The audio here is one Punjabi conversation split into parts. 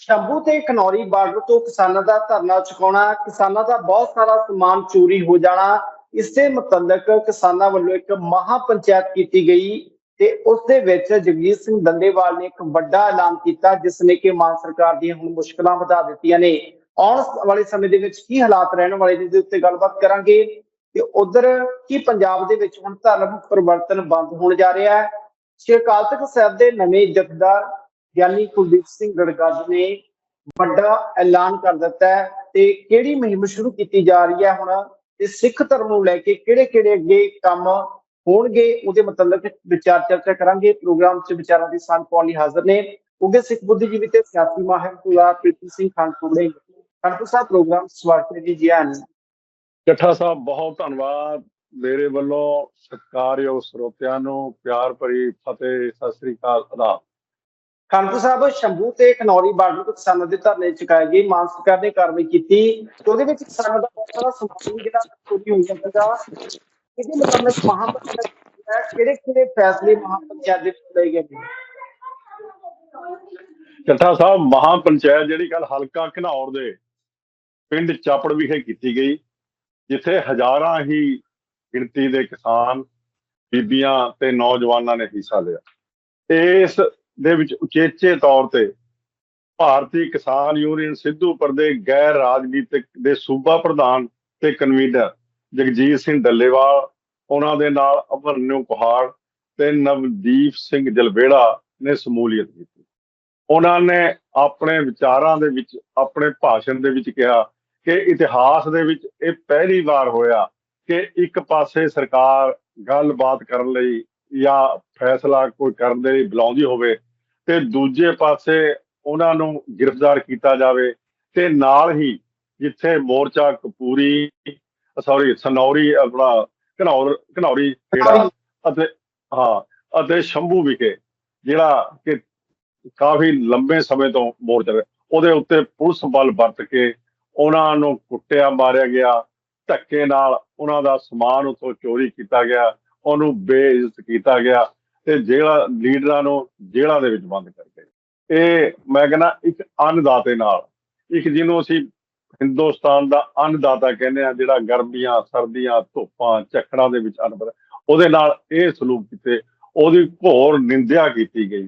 ਸ਼ੰਭੂ ਤੇ ਖਨੌਰੀ ਬਾਰਡਰ ਤੋਂ ਕਿਸਾਨਾਂ ਦਾ ਧਰਨਾ ਚੁਕਾਉਣਾ, ਕਿਸਾਨਾਂ ਦਾ ਬਹੁਤ ਸਾਰਾ ਸਮਾਨ ਚੋਰੀ ਹੋ ਜਾਣਾ, ਇਸੇ ਮੁਤਲਕ ਕਿਸਾਨਾਂ ਵੱਲੋਂ ਇੱਕ ਮਹਾ ਪੰਚਾਇਤ ਕੀਤੀ ਗਈ ਤੇ ਉਸ ਦੇ ਵਿੱਚ ਜਗਜੀਤ ਸਿੰਘ ਦੰਦੇਵਾਲ ਨੇ ਇੱਕ ਵੱਡਾ ਐਲਾਨ ਕੀਤਾ, ਜਿਸ ਨੇ ਕਿ ਮਾਨ ਸਰਕਾਰ ਦੀਆਂ ਹੁਣ ਮੁਸ਼ਕਲਾਂ ਵਧਾ ਦਿੱਤੀਆਂ ਨੇ। ਆਉਣ ਵਾਲੇ ਸਮੇਂ ਦੇ ਵਿੱਚ ਕੀ ਹਾਲਾਤ ਰਹਿਣ ਵਾਲੇ ਨੇ ਦੇ ਉੱਤੇ ਗੱਲਬਾਤ ਕਰਾਂਗੇ। ਤੇ ਉਧਰ ਕੀ ਪੰਜਾਬ ਦੇ ਵਿੱਚ ਹੁਣ ਧਰਮ ਪਰਿਵਰਤਨ ਬੰਦ ਹੋਣ ਜਾ ਰਿਹਾ ਹੈ? ਸ਼੍ਰੀ ਅਕਾਲ ਤਖਤ ਸਾਹਿਬ ਦੇ ਨਵੇਂ ਜਥੇਦਾਰ ਗਿਆਨੀ ਕੁਲਦੀਪ ਸਿੰਘ ਗੜਗੱਜ ਨੇ ਵੱਡਾ ਐਲਾਨ ਕਰ ਦਿੱਤਾ ਹੈ ਤੇ ਕਿਹੜੀ ਮੁਹਿੰਮ ਸ਼ੁਰੂ ਕੀਤੀ ਜਾ ਰਹੀ ਹੈ ਹੁਣ ਤੇ ਸਿੱਖ ਧਰਮ ਨੂੰ ਲੈ ਕੇ ਕਿਹੜੇ ਕਿਹੜੇ ਅੱਗੇ ਕੰਮ ਹੋਣਗੇ ਉਹਦੇ ਮਤਲਬ ਵਿਚਾਰ ਚਰਚਾ ਕਰਾਂਗੇ। ਪ੍ਰੋਗਰਾਮ 'ਚ ਵਿਚਾਰਾਂ ਦੀ ਸਾਂਝ ਪਾਉਣ ਲਈ ਹਾਜ਼ਰ ਨੇ। ਉਗੇ ਸਿੱਖ ਬੁੱਧੀਜੀਵੀ ਤੇ ਸਿਆਸੀ ਮਾਹਿਰ ਕੁਲਾ ਪ੍ਰੀਤੀ ਸਿੰਘ ਖਾਨਪੁਰ ਨੇ ਖਾਨਪੁਰ ਸਾਹਿਬ ਪ੍ਰੋਗਰਾਮ ਸਵਾਗਤ ਹੈ ਜੀ ਜੀ ਚੱਠਾ ਸਾਹਿਬ, ਬਹੁਤ ਧੰਨਵਾਦ ਮੇਰੇ ਵੱਲੋਂ ਸਤਿਕਾਰਯੋਗ ਸਰੋਤਿਆਂ ਨੂੰ। ਪਿਆਰ ਭਰੀ ਫਤਿਹ, ਸਤਿ ਸ੍ਰੀ ਅਕਾਲ ਅਦਾ ਖਾਨਪੁਰ ਸਾਹਿਬ ਸ਼ੰਭੂ ਤੇ ਖਨੌਰੀ ਬਾਰਡਰ ਤੋਂ ਕਿਸਾਨਾਂ ਦੇ ਧਰਨੇ ਚੁਕਾਏ ਗਏ ਮਾਨ ਸਰਕਾਰ ਨੇ ਕਾਰਵਾਈ ਕੀਤੀ ਤੇ ਉਹਦੇ ਵਿੱਚ ਕਿਸਾਨਾਂ ਦਾ ਬਹੁਤ ਸਾਰਾ ਸਮਾਨ ਜਿਹੜਾ ਚੋਰੀ ਹੋ ਜਾਂਦਾ ਇਹਦੇ ਮੁਤਾਬਕ ਮਹਾਪੰਚਾਇਤ ਕਿਹੜੇ ਕਿਹੜੇ ਫੈਸਲੇ ਮਹਾਪੰਚਾਇਤ ਦੇ ਵਿੱਚ ਲਏ ਗਏ ਨੇ? ਚੱਠਾ ਸਾਹਿਬ ਮਹਾ ਪੰਚਾਇਤ ਜਿਹੜੀ ਕੱਲ ਹਲਕਾ ਘਨੌਰ ਦੇ ਪਿੰਡ ਚਾਪੜ ਵਿਖੇ ਕੀਤੀ ਗਈ, ਜਿੱਥੇ ਹਜ਼ਾਰਾਂ ਹੀ ਗਿਣਤੀ ਦੇ ਕਿਸਾਨ, ਬੀਬੀਆਂ ਤੇ ਨੌਜਵਾਨਾਂ ਨੇ ਹਿੱਸਾ ਲਿਆ। ਇਸ ਦੇ ਵਿੱਚ ਉਚੇਚੇ ਤੌਰ ਤੇ ਭਾਰਤੀ ਕਿਸਾਨ ਯੂਨੀਅਨ ਸਿੱਧੂਪੁਰ ਦੇ ਗੈਰ ਰਾਜਨੀਤਿਕ ਦੇ ਸੂਬਾ ਪ੍ਰਧਾਨ ਤੇ ਕਨਵੀਨਰ ਜਗਜੀਤ ਸਿੰਘ ਡੱਲੇਵਾਲ, ਉਹਨਾਂ ਦੇ ਨਾਲ ਅਮਰਨਿਊ ਕੁਹਾੜ ਤੇ ਨਵਦੀਪ ਸਿੰਘ ਜਲਵੇੜਾ ਨੇ ਸਮੂਲੀਅਤ ਕੀਤੀ। ਉਹਨਾਂ ਨੇ ਆਪਣੇ ਵਿਚਾਰਾਂ ਦੇ ਵਿੱਚ, ਆਪਣੇ ਭਾਸ਼ਣ ਦੇ ਵਿੱਚ ਕਿਹਾ ਕਿ ਇਤਿਹਾਸ ਦੇ ਵਿੱਚ ਇਹ ਪਹਿਲੀ ਵਾਰ ਹੋਇਆ ਕਿ ਇੱਕ ਪਾਸੇ ਸਰਕਾਰ ਗੱਲਬਾਤ ਕਰਨ ਲਈ ਜਾਂ ਫੈਸਲਾ ਕੋਈ ਕਰਨ ਦੇ ਲਈ ਬੁਲਾਉਂਦੀ ਹੋਵੇ ਤੇ ਦੂਜੇ ਪਾਸੇ ਉਹਨਾਂ ਨੂੰ ਗ੍ਰਿਫਤਾਰ ਕੀਤਾ ਜਾਵੇ ਤੇ ਨਾਲ ਹੀ ਜਿੱਥੇ ਮੋਰਚਾ ਕਪੂਰੀ ਸੌਰੀ ਸਨੌਰੀ ਆਪਣਾ ਘਨੌਰ ਘਨੌਰੀ ਖੇੜਾ ਅਤੇ ਹਾਂ ਅਤੇ ਸ਼ੰਭੂ ਵਿਖੇ ਜਿਹੜਾ ਕਿ ਕਾਫੀ ਲੰਬੇ ਸਮੇਂ ਤੋਂ ਮੋਰਚਾ ਉਹਦੇ ਉੱਤੇ ਪੁਲਿਸ ਬਲ ਵਰਤ ਕੇ ਉਹਨਾਂ ਨੂੰ ਕੁੱਟਿਆ ਮਾਰਿਆ ਗਿਆ। ਧੱਕੇ ਨਾਲ ਉਹਨਾਂ ਦਾ ਸਮਾਨ ਉੱਥੋਂ ਚੋਰੀ ਕੀਤਾ ਗਿਆ। ਉਹਨੂੰ ਬੇਇੱਜ਼ਤ ਕੀਤਾ ਗਿਆ। ਤੇ ਜਿਹੜਾ ਲੀਡਰਾਂ ਨੂੰ ਜੇਲ੍ਹਾਂ ਦੇ ਵਿੱਚ ਬੰਦ ਕਰਕੇ। ਇਹ ਮੈਂ ਕਹਿੰਦਾ ਇੱਕ ਅੰਨਦਾਤੇ ਨਾਲ, ਇੱਕ ਜਿਹਨੂੰ ਅਸੀਂ ਹਿੰਦੁਸਤਾਨ ਦਾ ਅੰਨਦਾਤਾ ਕਹਿੰਦੇ ਆ ਜਿਹੜਾ ਗਰਮੀਆਂ, ਸਰਦੀਆਂ, ਧੁੱਪਾਂ ਝੱਖੜਾਂ ਦੇ ਵਿੱਚ ਅੰਨ ਉਹਦੇ ਨਾਲ ਇਹ ਸਲੂਕ ਕੀਤੇ, ਉਹਦੀ ਘੋਰ ਨਿੰਦਿਆ ਕੀਤੀ ਗਈ।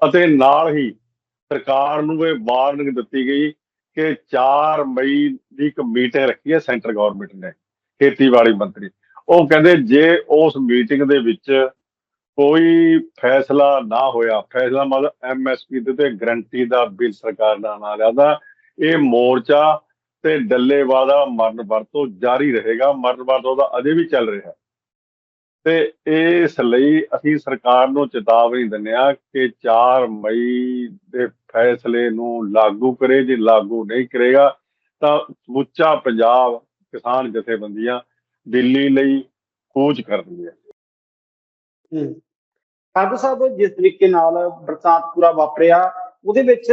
ਅਤੇ ਨਾਲ ਹੀ ਸਰਕਾਰ ਨੂੰ ਇਹ ਵਾਰਨਿੰਗ ਦਿੱਤੀ ਗਈ ਕਿ 4 ਮਈ ਦੀ ਇੱਕ ਮੀਟਿੰਗ ਰੱਖੀ ਹੈ ਸੈਂਟਰ ਗਵਰਨਮੈਂਟ ਨੇ, ਖੇਤੀਬਾੜੀ ਮੰਤਰੀ। ਉਹ ਕਹਿੰਦੇ ਜੇ ਉਸ ਮੀਟਿੰਗ ਦੇ ਵਿੱਚ ਕੋਈ ਫੈਸਲਾ ਨਾ ਹੋਇਆ। ਫੈਸਲਾ ਮਤਲਬ ਐਮਐਸਪੀ ਦੇ ਤੇ ਗਰੰਟੀ ਦਾ ਬਿੱਲ ਸਰਕਾਰ ਦਾ ਨਾ ਲਿਆਦਾ। ਇਹ ਮੋਰਚਾ ਤੇ ਡੱਲੇਵਾਲ ਦਾ ਮਰਨ ਵਰਤੋਂ ਜਾਰੀ ਰਹੇਗਾ। ਮਰਨ ਵਰਤੋਂ ਦਾ ਅਜੇ ਵੀ ਚੱਲ ਰਿਹਾ। ਤੇ ਇਸ ਲਈ ਅਸੀਂ ਸਰਕਾਰ ਨੂੰ ਚੇਤਾਵਨੀ ਦਿੰਦੇ ਆ ਕਿ 4 ਮਈ ਦੇ ਫੈਸਲੇ ਨੂੰ ਲਾਗੂ ਕਰੇ। ਜੇ ਲਾਗੂ ਨਹੀਂ ਕਰੇਗਾ ਤਾਂ ਸਮੁੱਚਾ ਪੰਜਾਬ ਕਿਸਾਨ ਜਥੇਬੰਦੀਆਂ ਦਿੱਲੀ ਲਈ ਕੂਚ ਕਰਨਗੇ ਹੂੰ। ਸਾਹਿਬ ਜਿਸ ਤਰੀਕੇ ਨਾਲ ਬਰਸਾਤ ਪੂਰਾ ਵਾਪਰਿਆ ਉਹਦੇ ਵਿੱਚ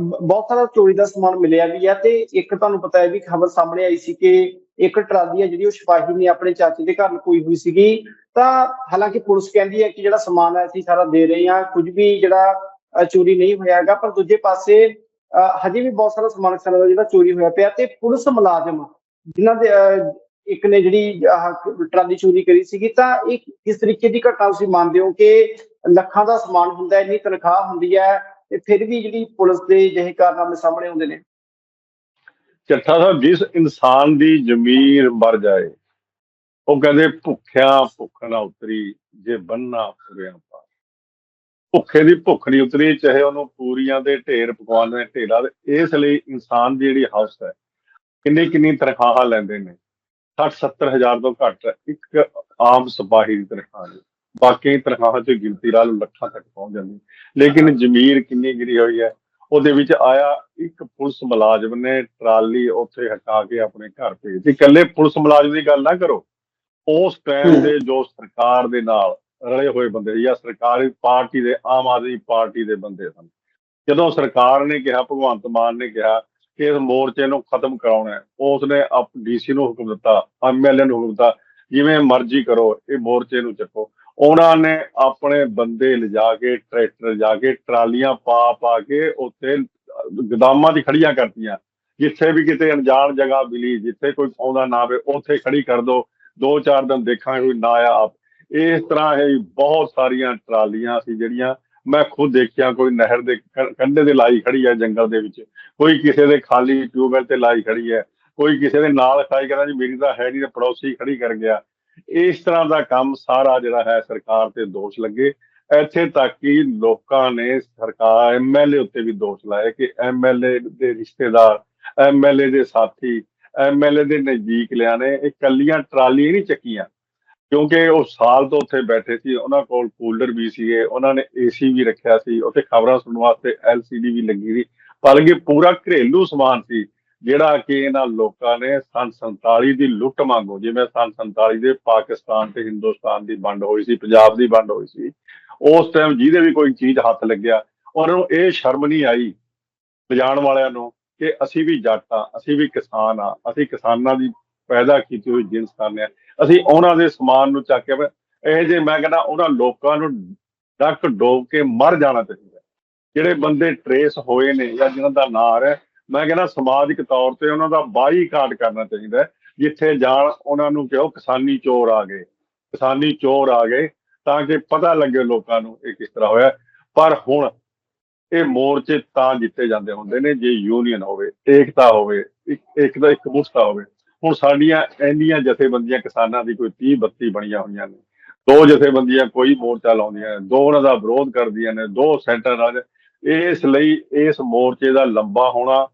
ਬਹੁਤ ਸਾਰਾ ਚੋਰੀ ਦਾ ਸਮਾਨ ਮਿਲਿਆ ਵੀ ਹੈ ਤੇ ਇੱਕ ਤੁਹਾਨੂੰ ਪਤਾ ਹੈ ਵੀ ਖਬਰ ਸਾਹਮਣੇ ਆਈ ਸੀ ਕਿ ਇੱਕ ਟਰਾਲੀ ਹੈ ਜਿਹੜੀ ਉਹ ਸਿਪਾਹੀ ਨੇ ਆਪਣੇ ਚਾਚੇ ਦੇ ਘਰ ਕੋਈ ਹੋਈ ਸੀਗੀ। ਤਾਂ ਹਾਲਾਂਕਿ ਪੁਲਿਸ ਕਹਿੰਦੀ ਹੈ ਕਿ ਜਿਹੜਾ ਸਮਾਨ ਹੈ ਅਸੀਂ ਸਾਰਾ ਦੇ ਰਹੇ ਹਾਂ ਕੁਝ ਵੀ ਜਿਹੜਾ ਚੋਰੀ ਨਹੀਂ ਹੋਇਆ ਹੈਗਾ ਪਰ ਦੂਜੇ ਪਾਸੇ ਅ, ਹਜੇ ਵੀ ਬਹੁਤ ਸਾਰਾ ਸਮਾਨ ਕਿਸਾਨਾਂ ਦਾ ਜਿਹੜਾ ਚੋਰੀ ਹੋਇਆ ਪਿਆ ਤੇ ਪੁਲਿਸ ਮੁਲਾਜ਼ਮ ਜਿਨ੍ਹਾਂ ਦੇ ਅ, ਇੱਕ ਨੇ ਜਿਹੜੀ ਟਰਾਲੀ ਚੋਰੀ ਕਰੀ ਸੀਗੀ, ਤਾਂ ਇਹ ਕਿਸ ਤਰੀਕੇ ਦੀ ਘਟਨਾ ਤੁਸੀਂ ਮੰਨਦੇ ਹੋ ਕਿ ਲੱਖਾਂ ਦਾ ਸਮਾਨ ਹੁੰਦਾ, ਇੰਨੀ ਤਨਖਾਹ ਹੁੰਦੀ ਹੈ ਤੇ ਫਿਰ ਵੀ ਜਿਹੜੀ ਪੁਲਿਸ ਦੇ ਜਿਹੇ ਕਾਰਨਾਮੇ ਸਾਹਮਣੇ ਆਉਂਦੇ ਨੇ? ਚੱਠਾ ਸਾਹਿਬ ਜਿਸ ਇਨਸਾਨ ਦੀ ਜ਼ਮੀਰ ਮਰ ਜਾਏ, ਉਹ ਕਹਿੰਦੇ ਭੁੱਖਿਆਂ ਭੁੱਖ ਨਾ ਉਤਰੀ, ਜੇ ਬੰਨਾ ਫੁਰਿਆਂ ਪਾ ਭੁੱਖੇ ਦੀ ਭੁੱਖ ਨਹੀਂ ਉਤਰੀ, ਚਾਹੇ ਉਹਨੂੰ ਪੂਰੀਆਂ ਦੇ ਢੇਰ ਪਕਵਾਨ ਦੇ ਢੇਰਾ ਇਸ ਲਈ ਇਨਸਾਨ ਦੀ ਜਿਹੜੀ ਹਾਊਸ ਹੈ ਕਿੰਨੀ ਕਿੰਨੀ ਤਨਖਾਹਾਂ ਲੈਂਦੇ ਨੇ। 60 70 ਹਜ਼ਾਰ ਤੋਂ ਘੱਟ ਇੱਕ ਆਮ ਸਿਪਾਹੀ ਦੀ ਤਨਖਾਹ ਨਹੀਂ। ਬਾਕੀ ਤਨਖਾਹਾਂ ਚ ਗਿਣਤੀ ਲਾ ਲੱਖਾਂ ਤੱਕ ਪਹੁੰਚ ਜਾਂਦੀ। ਲੇਕਿਨ ਜ਼ਮੀਰ ਕਿੰਨੀ ਗਿਰੀ ਹੋਈ ਹੈ, ਉਹਦੇ ਵਿੱਚ ਆਇਆ ਇੱਕ ਪੁਲਿਸ ਮੁਲਾਜ਼ਮ ਨੇ ਟਰਾਲੀ ਉੱਥੇ ਹਟਾ ਕੇ ਆਪਣੇ ਘਰ ਭੇਜਤੀ। ਇਕੱਲੇ ਪੁਲਿਸ ਮੁਲਾਜ਼ਮ ਦੀ ਗੱਲ ਨਾ ਕਰੋ। ਉਸ ਟਾਈਮ ਦੇ ਜੋ ਸਰਕਾਰ ਦੇ ਨਾਲ ਰਲੇ ਹੋਏ ਬੰਦੇ ਜਾਂ ਸਰਕਾਰੀ ਪਾਰਟੀ ਦੇ, ਆਮ ਆਦਮੀ ਪਾਰਟੀ ਦੇ ਬੰਦੇ ਸਨ। ਜਦੋਂ ਸਰਕਾਰ ਨੇ ਕਿਹਾ, ਭਗਵੰਤ ਮਾਨ ਨੇ ਕਿਹਾ ਇਸ ਮੋਰਚੇ ਨੂੰ ਖਤਮ ਕਰਾਉਣਾ ਹੈ। ਉਸਨੇ ਆਪ ਡੀਸੀ ਨੂੰ ਹੁਕਮ ਦਿੱਤਾ ਐਮਐਲਏ ਨੂੰ ਹੁਕਮ ਦਿੱਤਾ, ਜਿਵੇਂ ਮਰਜ਼ੀ ਕਰੋ, ਇਹ ਮੋਰਚੇ ਨੂੰ ਚੱਕੋ। ਉਹਨਾਂ ਨੇ ਆਪਣੇ ਬੰਦੇ ਲਿਜਾ ਕੇ, ਟਰੈਕਟਰ ਜਾ ਕੇ, ਟਰਾਲੀਆਂ ਪਾ ਪਾ ਕੇ ਉੱਥੇ ਗਦਾਮਾਂ ਦੀ ਖੜੀਆਂ ਕਰਤੀਆਂ। ਜਿੱਥੇ ਵੀ ਕਿਤੇ ਅਣਜਾਣ ਜਗ੍ਹਾ ਮਿਲੀ, ਜਿੱਥੇ ਕੋਈ ਆਉਂਦਾ ਨਾ ਆਵੇ, ਉੱਥੇ ਖੜੀ ਕਰ ਦੋ। ਦੋ ਚਾਰ ਦਿਨ ਦੇਖਾਂਗੇ ਕੋਈ ਨਾ ਆਇਆ ਆਪ। ਇਸ ਤਰ੍ਹਾਂ ਹੀ ਬਹੁਤ ਸਾਰੀਆਂ ਟਰਾਲੀਆਂ ਸੀ ਜਿਹੜੀਆਂ ਮੈਂ ਖੁਦ ਦੇਖਿਆ, ਕੋਈ ਨਹਿਰ ਦੇ ਕੰਢੇ ਤੇ ਲਾਈ ਖੜੀ ਹੈ ਜੰਗਲ ਦੇ ਵਿੱਚ। ਕੋਈ ਕਿਸੇ ਦੇ ਖਾਲੀ ਟਿਊਬਵੈਲ ਤੇ ਲਾਈ ਖੜੀ ਹੈ। ਕੋਈ ਕਿਸੇ ਦੇ ਨਾਲ ਖਾਈ ਕਹਿੰਦਾ ਜੀ ਮੇਰੀ ਤਾਂ ਹੈ ਨਹੀਂ ਤੇ ਪੜੋਸੀ ਖੜੀ ਕਰ ਗਿਆ। ਇਸ ਤਰ੍ਹਾਂ ਦਾ ਕੰਮ ਸਾਰਾ ਜਿਹੜਾ ਹੈ ਸਰਕਾਰ ਤੇ ਦੋਸ਼ ਲੱਗੇ। ਇੱਥੇ ਤੱਕ ਕਿ ਲੋਕਾਂ ਨੇ ਸਰਕਾਰ ਐਮਐਲਏ ਉੱਤੇ ਵੀ ਦੋਸ਼ ਲਾਏ ਕਿ ਐਮਐਲਏ ਦੇ ਰਿਸ਼ਤੇਦਾਰ ਐਮਐਲਏ ਦੇ ਸਾਥੀ ਐਮਐਲਏ ਦੇ ਨਜ਼ਦੀਕ ਲਿਆ ਨੇ। ਇਹ ਕੱਲੀਆਂ ਟਰਾਲੀਆਂ ਨਹੀਂ ਚੱਕੀਆਂ। ਕਿਉਂਕਿ ਉਹ ਸਾਲ ਤੋਂ ਉੱਥੇ ਬੈਠੇ ਸੀ, ਉਹਨਾਂ ਕੋਲ ਕੂਲਰ ਵੀ ਸੀਗੇ, ਉਹਨਾਂ ਨੇ ਏਸੀ ਵੀ ਰੱਖਿਆ ਸੀ, ਉੱਥੇ ਖਬਰਾਂ ਸੁਣਨ ਵਾਸਤੇ ਐਲਸੀਡੀ ਵੀ ਲੱਗੀ ਸੀ, ਬਲਕਿ ਪੂਰਾ ਘਰੇਲੂ ਸਮਾਨ ਸੀ, ਜਿਹੜਾ ਕਿ ਇਹਨਾਂ ਲੋਕਾਂ ਨੇ ਸੰਨ 47 ਦੀ ਲੁੱਟ ਮੰਗੋ ਜਿਵੇਂ ਸੰਨ 47 ਦੇ ਪਾਕਿਸਤਾਨ ਤੇ ਹਿੰਦੁਸਤਾਨ ਦੀ ਵੰਡ ਹੋਈ ਸੀ, ਪੰਜਾਬ ਦੀ ਵੰਡ ਹੋਈ ਸੀ, ਉਸ ਟਾਈਮ ਜਿਹਦੇ ਵੀ ਕੋਈ ਚੀਜ਼ ਹੱਥ ਲੱਗਿਆ, ਉਹਨਾਂ ਨੂੰ ਇਹ ਸ਼ਰਮ ਨਹੀਂ ਆਈ, ਲਿਜਾਣ ਵਾਲਿਆਂ ਨੂੰ ਕਿ ਅਸੀਂ ਵੀ ਜੱਟ ਆ ਅਸੀਂ ਵੀ ਕਿਸਾਨ ਆ ਅਸੀਂ ਕਿਸਾਨਾਂ ਦੀ ਪੈਦਾ ਕੀਤੀ ਹੋਈ ਜਿਨਸ ਖਾਨੇ ਅਸੀਂ ਉਹਨਾਂ ਦੇ ਸਮਾਨ ਨੂੰ ਚੱਕ ਕੇ ਇਹ ਜੇ ਮੈਂ ਕਹਿੰਦਾ ਉਹਨਾਂ ਲੋਕਾਂ ਨੂੰ ਡੱਕ ਡੋਬ ਕੇ ਮਰ ਜਾਣਾ ਚਾਹੀਦਾ ਜਿਹੜੇ ਬੰਦੇ ਟਰੇਸ ਹੋਏ ਨੇ ਜਾਂ ਜਿਨ੍ਹਾਂ ਦਾ ਨਾਂ ਆ ਰਿਹਾ, ਮੈਂ ਕਹਿੰਦਾ ਸਮਾਜਿਕ ਤੌਰ ਤੇ ਉਹਨਾਂ ਦਾ ਬਾਈਕਾਟ ਕਰਨਾ ਚਾਹੀਦਾ ਜਿੱਥੇ ਜਾਣ ਉਹਨਾਂ ਨੂੰ ਕਿਹੋ ਕਿਸਾਨੀ ਚੋਰ ਆ ਗਏ। ਕਿਸਾਨੀ ਚੋਰ ਆ ਗਏ ਤਾਂ ਕਿ ਪਤਾ ਲੱਗੇ ਲੋਕਾਂ ਨੂੰ ਇਹ ਕਿਸ ਤਰ੍ਹਾਂ ਹੋਇਆ। ਪਰ ਹੁਣ ਇਹ ਮੋਰਚੇ ਤਾਂ ਜਿੱਤੇ ਜਾਂਦੇ ਹੁੰਦੇ ਨੇ, ਜੇ ਯੂਨੀਅਨ ਹੋਵੇ, ਏਕਤਾ ਹੋਵੇ, ਇੱਕ ਇੱਕ ਦਾ ਇੱਕ ਮੁਸਤਾ ਹੋਵੇ। ਹੁਣ ਸਾਡੀਆਂ ਇੰਨੀਆਂ ਜਥੇਬੰਦੀਆਂ ਕਿਸਾਨਾਂ ਦੀ ਕੋਈ 30 32 ਬਣੀਆਂ ਹੋਈਆਂ ਨੇ। ਦੋ ਜਥੇਬੰਦੀਆਂ ਕੋਈ ਮੋਰਚਾ ਲਾਉਂਦੀਆਂ ਨੇ, ਦੋ ਉਹਨਾਂ ਦਾ ਵਿਰੋਧ ਕਰਦੀਆਂ ਨੇ, ਦੋ ਸੈਂਟਰ ਰਾਜ। ਇਸ ਲਈ ਇਸ ਮੋਰਚੇ ਦਾ ਲੰਬਾ ਹੋਣਾ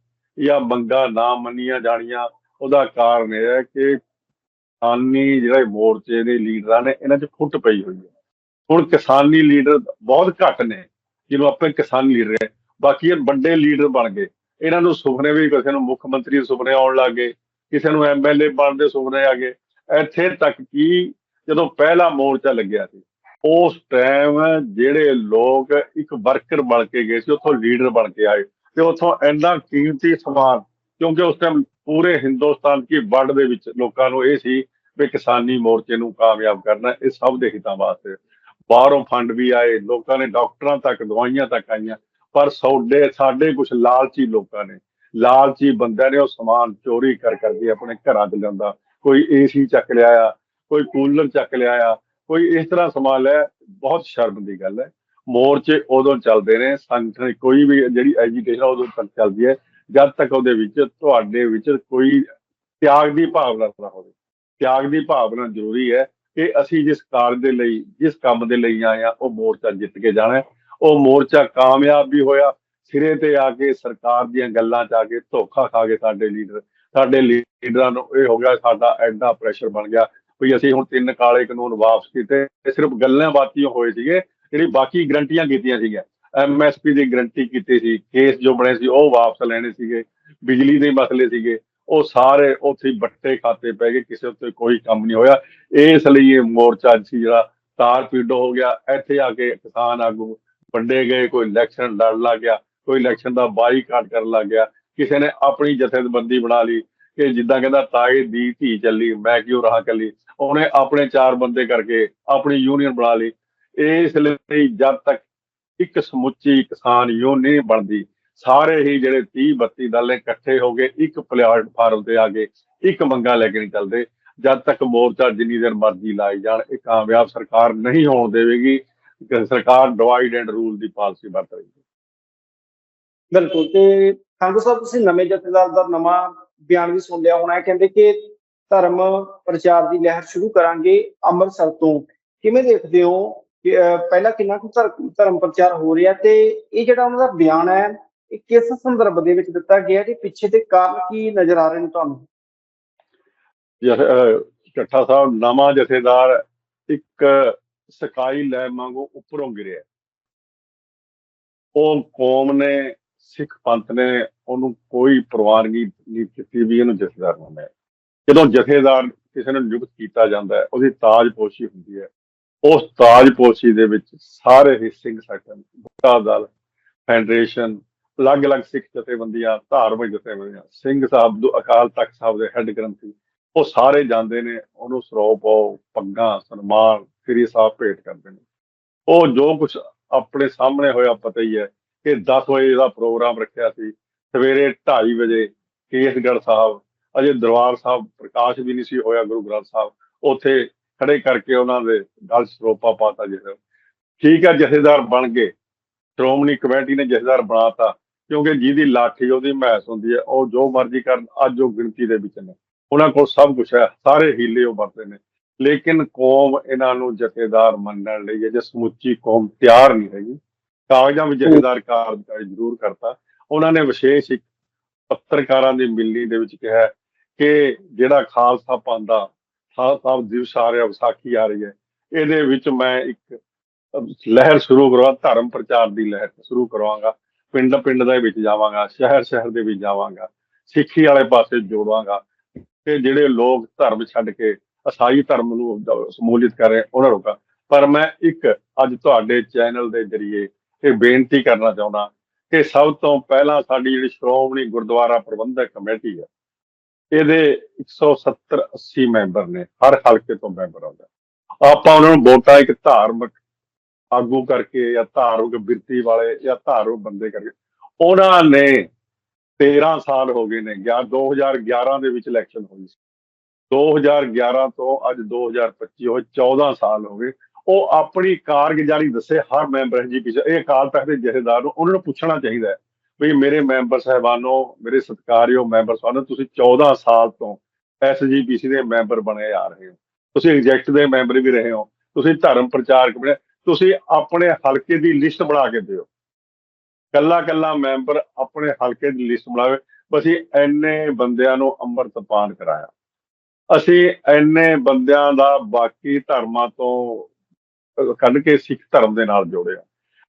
ਜਾਂ ਮੰਗਾਂ ਨਾ ਮੰਨੀਆਂ ਜਾਣੀਆਂ, ਉਹਦਾ ਕਾਰਨ ਇਹ ਹੈ ਕਿ ਕਿਸਾਨੀ ਜਿਹੜੇ ਮੋਰਚੇ ਦੇ ਲੀਡਰਾਂ ਨੇ, ਇਹਨਾਂ 'ਚ ਫੁੱਟ ਪਈ ਹੋਈ ਹੈ। ਹੁਣ ਕਿਸਾਨੀ ਲੀਡਰ ਬਹੁਤ ਘੱਟ ਨੇ, ਜਿਹਨੂੰ ਆਪਾਂ ਕਿਸਾਨੀ ਲੀਡਰ ਹੈ ਬਾਕੀ ਇਹ ਵੱਡੇ ਲੀਡਰ ਬਣ ਗਏ। ਇਹਨਾਂ ਨੂੰ ਸੁਪਨੇ ਵੀ ਕਿਸੇ ਨੂੰ ਮੁੱਖ ਮੰਤਰੀ ਸੁਪਨੇ ਆਉਣ ਲੱਗ ਗਏ। ਕਿਸੇ ਨੂੰ ਐਮਐਲਏ ਬਣਨ ਦੇ ਸੁਪਨੇ ਆ ਗਏ ਇੱਥੇ ਤੱਕ ਕਿ ਜਦੋਂ ਪਹਿਲਾ ਮੋਰਚਾ ਲੱਗਿਆ ਸੀ, ਉਸ ਟਾਈਮ ਜਿਹੜੇ ਲੋਕ ਇੱਕ ਵਰਕਰ ਬਣ ਕੇ ਗਏ ਸੀ, ਉੱਥੋਂ ਲੀਡਰ ਬਣ ਕੇ ਆਏ ਤੇ ਉੱਥੋਂ ਇੰਨਾ ਕੀਮਤੀ ਸਮਾਨ, ਕਿਉਂਕਿ ਉਸ ਟਾਈਮ ਪੂਰੇ ਹਿੰਦੁਸਤਾਨ ਦੀ ਵੰਡ ਦੇ ਵਿੱਚ ਲੋਕਾਂ ਨੂੰ ਇਹ ਸੀ ਵੀ ਕਿਸਾਨੀ ਮੋਰਚੇ ਨੂੰ ਕਾਮਯਾਬ ਕਰਨਾ, ਇਹ ਸਭ ਦੇ ਹਿੱਤਾਂ ਵਾਸਤੇ। ਬਾਹਰੋਂ ਫੰਡ ਵੀ ਆਏ, ਲੋਕਾਂ ਨੇ ਡਾਕਟਰਾਂ ਤੱਕ, ਦਵਾਈਆਂ ਤੱਕ ਆਈਆਂ, ਪਰ ਸਾਡੇ ਸਾਡੇ ਕੁਝ ਲਾਲਚੀ ਲੋਕਾਂ ਨੇ ਲਾਲਚੀ ਬੰਦਿਆਂ ਨੇ ਉਹ ਸਮਾਨ ਚੋਰੀ ਕਰ ਕਰਕੇ ਆਪਣੇ ਘਰਾਂ 'ਚ ਲਿਆਂਦਾ। ਕੋਈ ਏਸੀ ਚੱਕ ਲਿਆ ਆ, ਕੋਈ ਕੂਲਰ ਚੱਕ ਲਿਆ ਆ, ਕੋਈ ਇਸ ਤਰ੍ਹਾਂ ਸਮਾਨ ਲੈ, ਬਹੁਤ ਸ਼ਰਮ ਦੀ ਗੱਲ ਹੈ। ਮੋਰਚੇ ਉਦੋਂ ਚੱਲਦੇ ਨੇ, ਸੰਗਠਨ ਕੋਈ ਵੀ ਜਿਹੜੀ ਐਜੀਟੇਸ਼ਨ ਉਦੋਂ ਤੱਕ ਚੱਲਦੀ ਹੈ। ਜਦ ਤੱਕ ਉਹਦੇ ਵਿੱਚ, ਤੁਹਾਡੇ ਵਿੱਚ ਕੋਈ ਤਿਆਗ ਦੀ ਭਾਵਨਾ ਨਾ ਹੋਵੇ। ਤਿਆਗ ਦੀ ਭਾਵਨਾ ਜ਼ਰੂਰੀ ਹੈ ਕਿ ਅਸੀਂ ਜਿਸ ਕਾਰਜ ਦੇ ਲਈ, ਜਿਸ ਕੰਮ ਦੇ ਲਈ ਆਏ ਆ ਉਹ ਮੋਰਚਾ ਜਿੱਤ ਕੇ ਜਾਣਾ ਉਹ ਮੋਰਚਾ ਕਾਮਯਾਬ ਵੀ ਹੋਇਆ ਸਿਰੇ ਤੇ ਆ ਕੇ ਸਰਕਾਰ ਦੀਆਂ ਗੱਲਾਂ 'ਚ ਆ ਕੇ ਧੋਖਾ ਖਾ ਕੇ ਸਾਡੇ ਲੀਡਰ। ਸਾਡੇ ਲੀਡਰਾਂ ਨੂੰ ਇਹ ਹੋ ਗਿਆ, ਸਾਡਾ ਐਡਾ ਪ੍ਰੈਸ਼ਰ ਬਣ ਗਿਆ ਵੀ ਅਸੀਂ ਹੁਣ ਤਿੰਨ ਕਾਲੇ ਕਾਨੂੰਨ ਵਾਪਸ ਕੀਤੇ, ਇਹ ਸਿਰਫ ਗੱਲਾਂ ਬਾਤੀਆਂ ਹੋਏ ਸੀਗੇ, ਜਿਹੜੀ ਬਾਕੀ ਗਰੰਟੀਆਂ ਕੀਤੀਆਂ ਸੀਗੀਆਂ। ਐਮਐਸਪੀ ਦੀ ਗਰੰਟੀ ਕੀਤੀ ਸੀ ਕੇਸ ਜੋ ਬਣੇ ਸੀ, ਉਹ ਵਾਪਸ ਲੈਣੇ ਸੀਗੇ, ਬਿਜਲੀ ਦੇ ਮਸਲੇ ਸੀਗੇ, ਉਹ ਸਾਰੇ ਉੱਥੇ ਬੱਟੇ ਖਾਤੇ ਪੈ ਗਏ, ਕਿਸੇ ਉੱਤੇ ਕੋਈ ਕੰਮ ਨਹੀਂ ਹੋਇਆ। ਇਸ ਲਈ ਇਹ ਮੋਰਚਾ ਸੀ ਜਿਹੜਾ ਤਾਰ ਪੀਡੋ ਹੋ ਗਿਆ, ਇੱਥੇ ਆ ਕੇ ਕਿਸਾਨ ਆਗੂ ਵੰਡੇ ਗਏ, ਕੋਈ ਇਲੈਕਸ਼ਨ ਲੜ ਲੱਗ ਗਿਆ। ਕੋਈ ਇਲੈਕਸ਼ਨ ਦਾ ਬਾਈਕਾਟ ਕਰਨ ਲੱਗ ਗਿਆ, ਕਿਸੇ ਨੇ ਆਪਣੀ ਜਥੇਬੰਦੀ ਬਣਾ ਲਈ ਕਿ ਜਿੱਦਾਂ ਕਹਿੰਦਾ ਤਾਏ ਦੀ ਧੀ ਚੱਲੀ, ਮੈਂ ਕਿਉਂ ਰਹਾ ਕੱਲੀ ਉਹਨੇ ਆਪਣੇ ਚਾਰ ਬੰਦੇ ਕਰਕੇ ਆਪਣੀ ਯੂਨੀਅਨ ਬਣਾ ਲਈ। ਇਸ ਲਈ ਜਦ ਤੱਕ ਇੱਕ ਸਮੁੱਚੀ ਕਿਸਾਨ ਯੂਨੀਅਨ ਨਹੀਂ ਬਣਦੀ, ਸਾਰੇ ਹੀ ਜਿਹੜੇ 30 32 ਦਲ ਨੇ ਇਕੱਠੇ ਹੋ ਕੇ ਇੱਕ ਪਲੇਟਫਾਰਮ ਤੇ ਆ ਕੇ ਇੱਕ ਮੰਗਾ ਲੈ ਕੇ ਨਹੀਂ ਚੱਲਦੇ। ਜਦ ਤੱਕ ਮੋਰਚਾ ਜਿੰਨੀ ਦੇਰ ਮਰਜ਼ੀ ਲਾਈ ਜਾਣ, ਇਹ ਕਾਮਯਾਬ ਸਰਕਾਰ ਨਹੀਂ ਹੋਣ ਦੇਵੇਗੀ। ਸਰਕਾਰ ਡਿਵਾਈਡ ਐਂਡ ਰੂਲ ਦੀ ਪਾਲਿਸੀ ਵਰਤ ਰਹੀ ਹੈ। ਬਿਲਕੁਲ, ਤੇ ਖਾਂਦੂ ਸਾਹਿਬ, ਤੁਸੀਂ ਨਵੇਂ ਜਥੇਦਾਰ ਦਾ ਨਵਾਂ ਬਿਆਨ ਵੀ ਸੁਣ ਲਿਆ ਹੋਣਾ ਕਹਿੰਦੇ ਕਿ ਧਰਮ ਪ੍ਰਚਾਰ ਦੀ ਲਹਿਰ ਸ਼ੁਰੂ ਕਰਾਂਗੇ ਅੰਮ੍ਰਿਤਸਰ ਤੋਂ। ਕਿਵੇਂ ਦੇਖਦੇ ਹੋ? ਪਹਿਲਾਂ ਕਿੰਨਾ ਕੁ ਧਰਮ ਪ੍ਰਚਾਰ ਹੋ ਰਿਹਾ ਤੇ ਇਹ ਜਿਹੜਾ ਉਹਨਾਂ ਦਾ ਬਿਆਨ ਹੈ, ਇਹ ਕਿਸ ਸੰਦਰਭ ਦੇ ਵਿੱਚ ਦਿੱਤਾ ਗਿਆ ਤੇ ਪਿੱਛੇ ਦੇ ਕਾਰਨ ਕੀ ਨਜ਼ਰ ਆ ਰਹੇ ਨੇ ਤੁਹਾਨੂੰ? ਚੱਠਾ ਸਾਹਿਬ, ਨਵਾਂ ਜਥੇਦਾਰ ਇੱਕ ਸਕਾਈ ਲੈ ਵਾਂਗੂ ਉੱਪਰੋਂ ਗਿਰਿਆ। ਉਹ ਕੌਮ ਨੇ ਸਿੱਖ ਪੰਥ ਨੇ ਉਹਨੂੰ ਕੋਈ ਪ੍ਰਵਾਨਗੀ ਨਹੀਂ ਦਿੱਤੀ ਵੀ ਇਹਨੂੰ ਜਥੇਦਾਰ ਬਣਾਇਆ ਜਦੋਂ ਜਥੇਦਾਰ ਕਿਸੇ ਨੂੰ ਨਿਯੁਕਤ ਕੀਤਾ ਜਾਂਦਾ ਹੈ, ਉਹਦੀ ਤਾਜਪੋਸ਼ੀ ਹੁੰਦੀ ਹੈ। ਉਸ ਤਾਜਪੋਸ਼ੀ ਦੇ ਵਿੱਚ ਸਾਰੇ ਹੀ ਸਿੰਘ ਸੰਗਠਨ ਬੁੱਢਾ ਦਲ, ਫੈਡਰੇਸ਼ਨ, ਅਲੱਗ-ਅਲੱਗ ਸਿੱਖ ਜਥੇਬੰਦੀਆਂ, ਧਾਰਮਿਕ ਜਥੇਬੰਦੀਆਂ, ਸਿੰਘ ਸਾਹਿਬ, ਦੋ, ਅਕਾਲ ਤਖਤ ਸਾਹਿਬ ਦੇ ਹੈੱਡ ਗ੍ਰੰਥੀ, ਉਹ ਸਾਰੇ ਜਾਂਦੇ ਨੇ, ਉਹਨੂੰ ਸਰੋਪ ਪਾਓ, ਪੱਗਾਂ, ਸਨਮਾਨ ਸ੍ਰੀ ਸਾਹਿਬ ਭੇਟ ਕਰਦੇ ਨੇ। ਉਹ ਜੋ ਕੁਝ ਆਪਣੇ ਸਾਹਮਣੇ ਹੋਇਆ ਪਤਾ ਹੀ ਹੈ ਕਿ 10 ਵਜੇ ਦਾ ਪ੍ਰੋਗਰਾਮ ਰੱਖਿਆ ਸੀ। ਸਵੇਰੇ 2:30 ਵਜੇ ਕੇਸਗੜ੍ਹ ਸਾਹਿਬ, ਅਜੇ ਦਰਬਾਰ ਸਾਹਿਬ ਪ੍ਰਕਾਸ਼ ਵੀ ਨਹੀਂ ਸੀ ਹੋਇਆ ਗੁਰੂ ਗ੍ਰੰਥ ਸਾਹਿਬ। ਉੱਥੇ ਖੜੇ ਕਰਕੇ ਉਹਨਾਂ ਦੇ ਗਲ ਸਰੋਪਾ ਪਾਤਾ ਜਿਹੜਾ ਠੀਕ ਹੈ ਜਥੇਦਾਰ ਬਣ ਗਏ। ਸ਼੍ਰੋਮਣੀ ਕਮੇਟੀ ਨੇ ਜਥੇਦਾਰ ਬਣਾਤਾ, ਕਿਉਂਕਿ ਜਿਹਦੀ ਲਾਠੀ, ਉਹਦੀ ਮਹਿਸ ਹੁੰਦੀ ਹੈ, ਉਹ ਜੋ ਮਰਜ਼ੀ ਕਰਨ, ਅੱਜ ਉਹ ਗਿਣਤੀ ਦੇ ਵਿੱਚ ਨੇ। ਉਹਨਾਂ ਕੋਲ ਸਭ ਕੁਝ ਹੈ, ਸਾਰੇ ਹੀਲੇ ਉਹ ਵਰਤੇ ਨੇ। ਲੇਕਿਨ ਕੌਮ ਇਹਨਾਂ ਨੂੰ ਜਥੇਦਾਰ ਮੰਨਣ ਲਈ ਹੈ, ਜੇ ਸਮੁੱਚੀ ਕੌਮ ਤਿਆਰ ਨਹੀਂ ਹੈਗੀ ਕਾਗਜ਼ਾਂ ਵਿੱਚ ਜਥੇਦਾਰ ਕਾਰਜਕਾਰੀ ਜ਼ਰੂਰ ਕਰਤਾ। ਉਹਨਾਂ ਨੇ ਵਿਸ਼ੇਸ਼ ਇੱਕ ਪੱਤਰਕਾਰਾਂ ਦੀ ਮਿਲਣੀ ਦੇ ਵਿੱਚ ਕਿਹਾ ਕਿ ਜਿਹੜਾ ਖਾਲਸਾ ਪਾਂਦਾ ਖਾਲਸਾ ਸਾਹਿਬ ਦਿਵਸ ਆ ਰਿਹਾ ਵਿਸਾਖੀ ਆ ਰਹੀ ਹੈ ਇਹਦੇ ਵਿੱਚ ਮੈਂ ਇੱਕ ਲਹਿਰ ਸ਼ੁਰੂ ਕਰਵਾ ਧਰਮ ਪ੍ਰਚਾਰ ਦੀ ਲਹਿਰ ਸ਼ੁਰੂ ਕਰਵਾਵਾਂਗਾ। ਪਿੰਡ ਪਿੰਡ ਦੇ ਵਿੱਚ ਜਾਵਾਂਗਾ ਸ਼ਹਿਰ ਸ਼ਹਿਰ ਦੇ ਵਿੱਚ ਜਾਵਾਂਗਾ ਸਿੱਖੀ ਵਾਲੇ ਪਾਸੇ ਜੋੜਾਂਗਾ ਤੇ ਜਿਹੜੇ ਲੋਕ ਧਰਮ ਛੱਡ ਕੇ ਅਸਾਈ ਧਰਮ ਨੂੰ ਸਮੂਲਿਤ ਕਰ ਰਹੇ ਉਹਨਾਂ ਰੋਕਾਂ ਪਰ ਮੈਂ ਇੱਕ ਅੱਜ ਤੁਹਾਡੇ ਚੈਨਲ ਦੇ ਜ਼ਰੀਏ ਇਹ ਬੇਨਤੀ ਕਰਨਾ ਚਾਹੁੰਦਾ ਕਿ ਸਭ ਤੋਂ ਪਹਿਲਾਂ ਸਾਡੀ ਜਿਹੜੀ ਸ਼੍ਰੋਮਣੀ ਗੁਰਦੁਆਰਾ ਪ੍ਰਬੰਧਕ ਕਮੇਟੀ ਹੈ, ਇਹਦੇ 170 80 ਮੈਂਬਰ ਨੇ, ਹਰ ਹਲਕੇ ਤੋਂ ਮੈਂਬਰ ਆਉਂਦਾ ਆਪਾਂ ਉਹਨਾਂ ਨੂੰ ਵੋਟਾਂ ਇੱਕ ਧਾਰਮਿਕ ਆਗੂ ਕਰਕੇ ਜਾਂ ਧਾਰਮਿਕ ਬਿਰਤੀ ਵਾਲੇ ਜਾਂ ਧਾਰਮਿਕ ਬੰਦੇ ਕਰਕੇ, ਉਹਨਾਂ ਨੇ 13 ਸਾਲ ਹੋ ਗਏ ਨੇ ਗਿਆ 2011 ਦੇ ਵਿੱਚ ਇਲੈਕਸ਼ਨ ਹੋਈ ਸੀ। 2011 ਤੋਂ ਅੱਜ 2025 ਹੋਏ 14 ਸਾਲ ਹੋ ਗਏ। ਉਹ ਆਪਣੀ ਕਾਰਗੁਜ਼ਾਰੀ ਦੱਸੇ ਹਰ ਮੈਂਬਰ ਜੀ ਪਿਛੇ। ਇਹ ਅਕਾਲ ਤਖਤ ਦੇ ਜਥੇਦਾਰ ਨੂੰ ਉਹਨਾਂ ਨੂੰ ਪੁੱਛਣਾ ਚਾਹੀਦਾ ਹੈ ਵੀ ਮੇਰੇ ਮੈਂਬਰ ਸਹਿਬਾਨੋ, ਮੇਰੇ ਸਤਿਕਾਰਯੋਗ ਮੈਂਬਰ ਸਹਿਬਾਨੋ, ਤੁਸੀਂ 14 ਸਾਲ ਤੋਂ ਐਸਜੀਪੀਸੀ ਦੇ ਮੈਂਬਰ ਬਣੇ ਆ ਰਹੇ ਹੋ। ਤੁਸੀਂ ਐਗਜ਼ੈਕਟ ਦੇ ਮੈਂਬਰ ਵੀ ਰਹੇ ਹੋ। ਤੁਸੀਂ ਧਰਮ ਪ੍ਰਚਾਰਕ ਬਣੇ। ਤੁਸੀਂ ਆਪਣੇ ਹਲਕੇ ਦੀ ਲਿਸਟ ਬਣਾ ਕੇ ਦਿਓ। ਕੱਲਾ ਕੱਲਾ ਮੈਂਬਰ ਆਪਣੇ ਹਲਕੇ ਦੀ ਲਿਸਟ ਬਣਾਵੇ। ਅਸੀਂ ਐਨੇ ਬੰਦਿਆਂ ਨੂੰ ਅੰਮ੍ਰਿਤਪਾਨ ਕਰਾਇਆ। ਅਸੀਂ ਐਨੇ ਬੰਦਿਆਂ ਦਾ ਬਾਕੀ ਧਰਮਾਂ ਤੋਂ ਕੱਢ ਕੇ ਸਿੱਖ ਧਰਮ ਦੇ ਨਾਲ ਜੋੜਿਆ।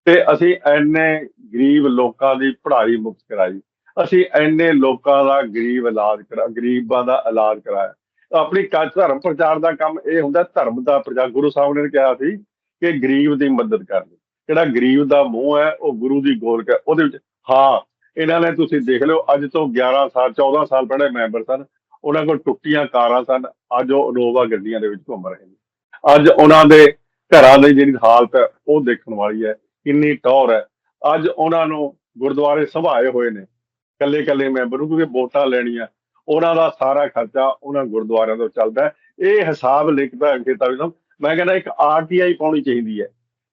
ਤੇ ਅਸੀਂ ਐਨੇ ਗਰੀਬ ਲੋਕਾਂ ਦੀ ਪੜ੍ਹਾਈ ਮੁਕਤ ਕਰਾਈ। ਅਸੀਂ ਐਨੇ ਲੋਕਾਂ ਦਾ ਗਰੀਬ ਇਲਾਜ ਕਰਾ, ਗਰੀਬਾਂ ਦਾ ਇਲਾਜ ਕਰਾਇਆ। ਆਪਣੀ ਕੱਚ ਧਰਮ ਪ੍ਰਚਾਰ ਦਾ ਕੰਮ ਇਹ ਹੁੰਦਾ, ਧਰਮ ਦਾ ਪ੍ਰਚਾਰ। ਗੁਰੂ ਸਾਹਿਬ ਨੇ ਕਿਹਾ ਸੀ ਕਿ ਗਰੀਬ ਦੀ ਮਦਦ ਕਰਨੀ ਜਿਹੜਾ ਗਰੀਬ ਦਾ ਮੂੰਹ ਹੈ, ਉਹ ਗੁਰੂ ਦੀ ਗੋਲਕ ਹੈ। ਉਹਦੇ ਵਿੱਚ, ਹਾਂ, ਇਹਨਾਂ ਨੇ ਤੁਸੀਂ ਦੇਖ ਲਿਓ, ਅੱਜ ਤੋਂ 11 ਸਾਲ 14 ਸਾਲ ਪਹਿਲੇ ਮੈਂਬਰ ਸਨ ਉਹਨਾਂ ਕੋਲ ਟੁੱਟੀਆਂ ਕਾਰਾਂ ਸਨ। ਅੱਜ ਉਹ ਇਨੋਵਾ ਗੱਡੀਆਂ ਦੇ ਵਿੱਚ ਘੁੰਮ ਰਹੇ ਨੇ। ਅੱਜ ਉਹਨਾਂ ਦੇ ਘਰਾਂ ਦੀ ਜਿਹੜੀ ਹਾਲਤ ਹੈ, ਉਹ ਦੇਖਣ ਵਾਲੀ ਹੈ, ਕਿੰਨੀ ਟੌਰ ਹੈ। ਅੱਜ ਉਹਨਾਂ ਨੂੰ ਗੁਰਦੁਆਰੇ ਸੰਭਾਏ ਹੋਏ ਨੇ ਕੱਲੇ ਕੱਲੇ ਮੈਂਬਰ ਨੂੰ, ਕਿਉਂਕਿ ਵੋਟਾਂ ਲੈਣੀਆਂ। ਉਹਨਾਂ ਦਾ ਸਾਰਾ ਖਰਚਾ ਉਹਨਾਂ ਗੁਰਦੁਆਰਿਆਂ ਤੋਂ ਚੱਲਦਾ ਇਹ ਹਿਸਾਬ ਲਿਖਦਾ ਅੰਕਿਤਾ ਵੀ ਮੈਂ ਕਹਿੰਦਾ ਇੱਕ ਆਰਟੀਆਈ ਪਾਉਣੀ ਚਾਹੀਦੀ ਹੈ।